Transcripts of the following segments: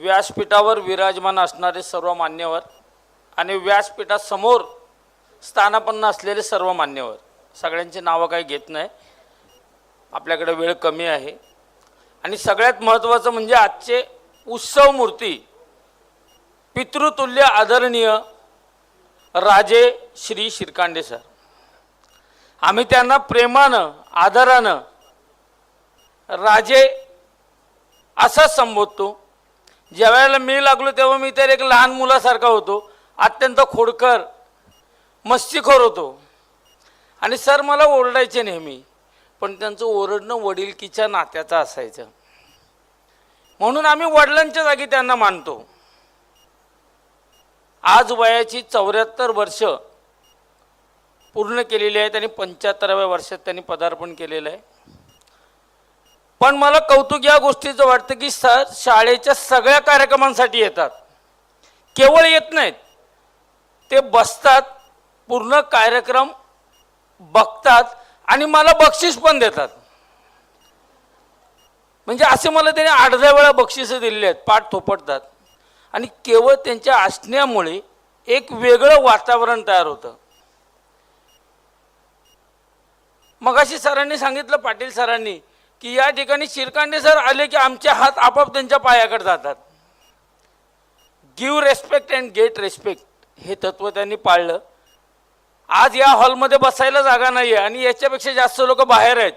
व्यासपीठावर विराजमान असणारे सर्व मान्यवर आणि व्यासपीठासमोर स्थानापन्न असलेले सर्व मान्यवर. सगळ्यांची नावं काही घेत नाही. आपल्याकडे वेळ कमी आहे. आणि सगळ्यात महत्त्वाचं म्हणजे आजचे उत्सव मूर्ती पितृतुल्य आदरणीय राजे श्री शिरकांडे सर. आम्ही त्यांना प्रेमानं आदरानं राजे असं संबोधतो ज्या वेळेला मी लागलो तेव्हा मी तर एक लहान मुलासारखा होतो. अत्यंत खोडकर मस्तीखोर होतो. आणि सर मला ओरडायचे नेहमी पण त्यांचं ओरडणं वडिलकीच्या नात्याचं असायचं. म्हणून आम्ही वडिलांच्या जागी त्यांना मानतो. आज वयाची चौऱ्याहत्तर वर्ष पूर्ण केलेली आहेत आणि पंच्याहत्तराव्या वर्षात त्यांनी पदार्पण केलेलं आहे. पण मला कौतुक या गोष्टीचं वाटतं की सर शाळेच्या सगळ्या कार्यक्रमांसाठी येतात. केवळ येत नाहीत. ते बसतात पूर्ण कार्यक्रम बघतात आणि मला बक्षीस पण देतात. म्हणजे असे मला त्याने आठ दहा वेळा बक्षिसं दिलेली आहेत पाठ थोपटतात. आणि केवळ त्यांच्या असण्यामुळे एक वेगळं वातावरण तयार होतं. मगाशी सरांनी सांगितलं पाटील सरांनी की या ठिकाणी शिरकांडे सर आले की आमचे हात आपाप त्यांच्या पायाकडे जातात. Give respect and get respect हे तत्व त्यांनी पाळलं. आज या हॉलमध्ये बसायला जागा नाही आहे आणि याच्यापेक्षा जास्त लोक बाहेर आहेत.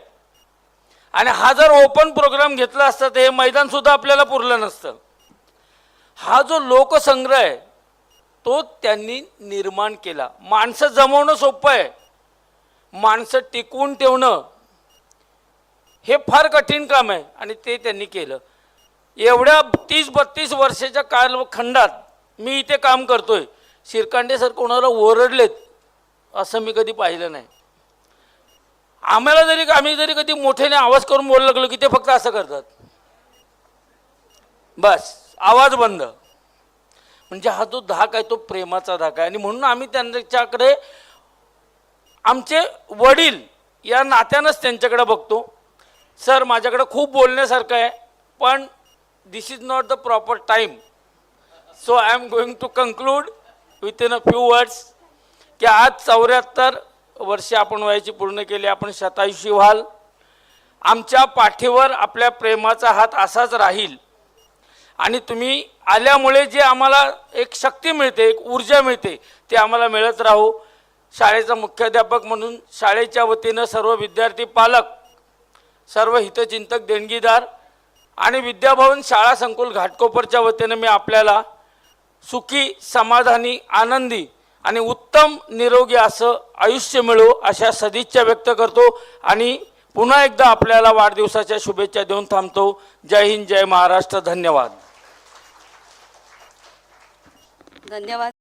आणि हा जर ओपन प्रोग्राम घेतला असता तर हे मैदानसुद्धा आपल्याला पुरलं नसतं. हा जो लोकसंग्रह आहे तो त्यांनी निर्माण केला. माणसं जमवणं सोपं आहे. माणसं टिकवून ठेवणं हे फार कठीण काम आहे. आणि ते त्यांनी केलं. एवढ्या तीस बत्तीस वर्षाच्या कालखंडात मी इथे काम करतोय. शिरकांडे सर कोणाला ओरडलेत असं मी कधी पाहिलं नाही. आम्हाला जरी आम्ही जरी कधी मोठ्याने आवाज करून बोलायला लागलो की ते फक्त असं करतात. बस आवाज बंद. म्हणजे हा जो धाक आहे तो प्रेमाचा धाक आहे. आणि म्हणून आम्ही त्यांच्याकडे आमचे वडील या नात्यानंच त्यांच्याकडे बघतो. सर माझ्याकडं खूप बोलण्यासारखं आहे पण this is not the proper time so I am going to conclude within a few words की आज चौऱ्याहत्तर वर्षे आपण वयाची पूर्ण केली आपण शतायुषी व्हाल. आमच्या पाठीवर आपल्या प्रेमाचा हात असाच राहील. आणि तुम्ही आल्यामुळे जे आम्हाला एक शक्ती मिळते एक ऊर्जा मिळते ते आम्हाला मिळत राहू. शाळेचा मुख्याध्यापक म्हणून शाळेच्या वतीनं सर्व विद्यार्थी पालक सर्व हितचिंतक देणगीदार आणि विद्याभवन शाळा संकुल घाटकोपरच्या वतीनं मी आपल्याला सुखी समाधानी आनंदी आणि उत्तम निरोगी असं आयुष्य मिळो अशा सदिच्छा व्यक्त करतो आणि पुन्हा एकदा आपल्याला वाढदिवसाच्या शुभेच्छा देऊन थांबतो. जय हिंद जय महाराष्ट्र. धन्यवाद. धन्यवाद.